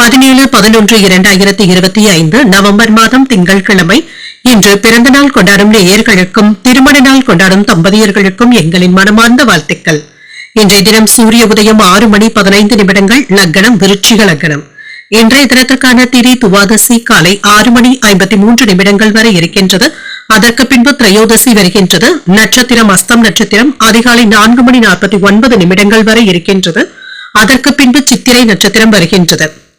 பதினேழு பதினொன்று இரண்டாயிரத்தி இருபத்தி ஐந்து நவம்பர் மாதம் திங்கட்கிழமை இன்று பிறந்த நாள் கொண்டாடும் நேயர்களுக்கும் திருமண நாள் கொண்டாடும் தம்பதியர்களுக்கும் எங்களின் மனமார்ந்த வாழ்த்துக்கள். இன்றைய தினம் சூரிய உதயம் ஆறு மணி பதினைந்து நிமிடங்கள் லக்னம் விருட்சிக லக்னம். இன்றைய தினத்திற்கான திரி துவாதசி காலை ஆறு மணி ஐம்பத்தி மூன்று நிமிடங்கள் வரை இருக்கின்றது. அதற்கு பின்பு திரையோதசி வருகின்றது. நட்சத்திரம் அஸ்தம் நட்சத்திரம் அதிகாலை நான்கு மணி நாற்பத்தி ஒன்பது நிமிடங்கள் வரை இருக்கின்றது. அதற்கு பின்பு சித்திரை நட்சத்திரம் வருகின்றது.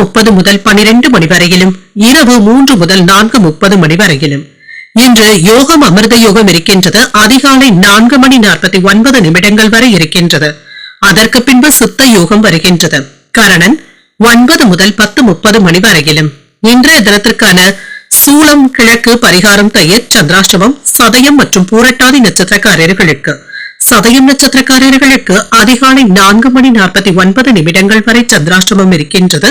முப்பது முதல் பனிரெண்டு மணி வரையிலும் இரவு மூன்று முதல் நான்கு முப்பது மணி வரையிலும். இன்று யோகம் அமிர்த யோகம் இருக்கின்றது. அதிகாலை நான்கு மணி நாற்பத்தி ஒன்பது நிமிடங்கள் வரை இருக்கின்றது. அதற்கு பின்பு சுத்த யோகம் வருகின்றது. கரணன் ஒன்பது முதல் பத்து முப்பது மணி வரையிலும். இன்றைய தினத்திற்கான சூளம் கிழக்கு பரிகாரம் தயிர் சந்திராஷ்டமம் சதயம் மற்றும் பூரட்டாதி நட்சத்திரக்காரர்களுக்கு. சதயம் நட்சத்திரக்காரர்களுக்கு அதிகாலை நான்கு மணி நாற்பத்தி ஒன்பது நிமிடங்கள் வரை சந்திராஷ்டமம் இருக்கின்றது.